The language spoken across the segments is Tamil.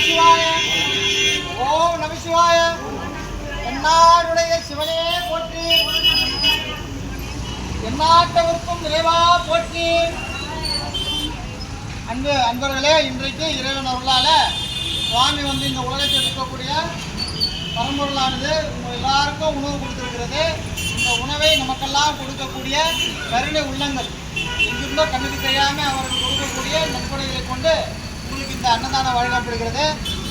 நமசிவாய. ஓம் நமசிவாய. என்னாருடைய சிவனே போற்றி. எந்நாட்டவருக்கும் இறைவா போற்றி. அன்பு அன்பர்களே இன்றைக்கு இறைவன் அருளால சுவாமி வந்து இந்த உலகத்தில் இருக்கக்கூடிய பரம்பொருளானது உங்கள் எல்லாருக்கும் உணவு கொடுத்திருக்கிறது. இந்த உணவை நமக்கெல்லாம் கொடுக்கக்கூடிய கருணை உள்ளங்கள். எங்கிருந்தோ கண்ணுக்கு தெரியாமல் அவர்கள் கொடுக்கக்கூடிய நன்கொடைகளை கொண்டு அவர்களுக்கு இந்த அன்னதானம் வழங்கப்படுகிறது.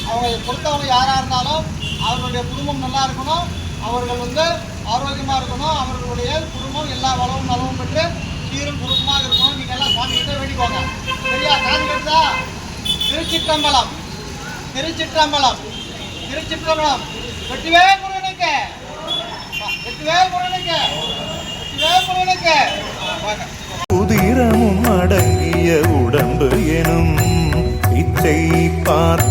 அவங்க கொடுத்தவங்க யாராக இருந்தாலும் அவர்களுடைய குடும்பம் நல்லா இருக்கணும். அவர்கள் வந்து ஆரோக்கியமாக இருக்கணும். அவர்களுடைய குடும்பம் எல்லா வளமும் நலவும் பெற்று சீரும் குடும்பமாக இருக்கணும். நீங்கள் எல்லாம் சாமிகிட்ட வேண்டிக்கோங்க. சரியா? காது கேட்டா திருச்சிற்றம்பலம். திருச்சிற்றம்பலம். திருச்சிற்றம்பலம். வெற்றிவே முருகனுக்கு வெற்றிவே முருகனுக்கு வெற்றிவே முருகனுக்கு உதிரமும் அடங்கிய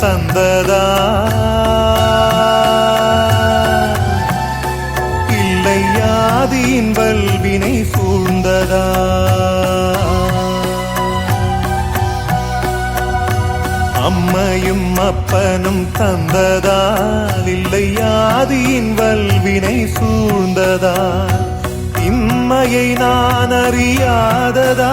தந்ததா? இல்லை ஆதியின் வல்வினை சூழ்ந்ததா? அம்மையும் அப்பனும் தந்ததால் இல்லை ஆதியின் வல்வினை சூழ்ந்ததா? இம்மையை நான் அறியாததா?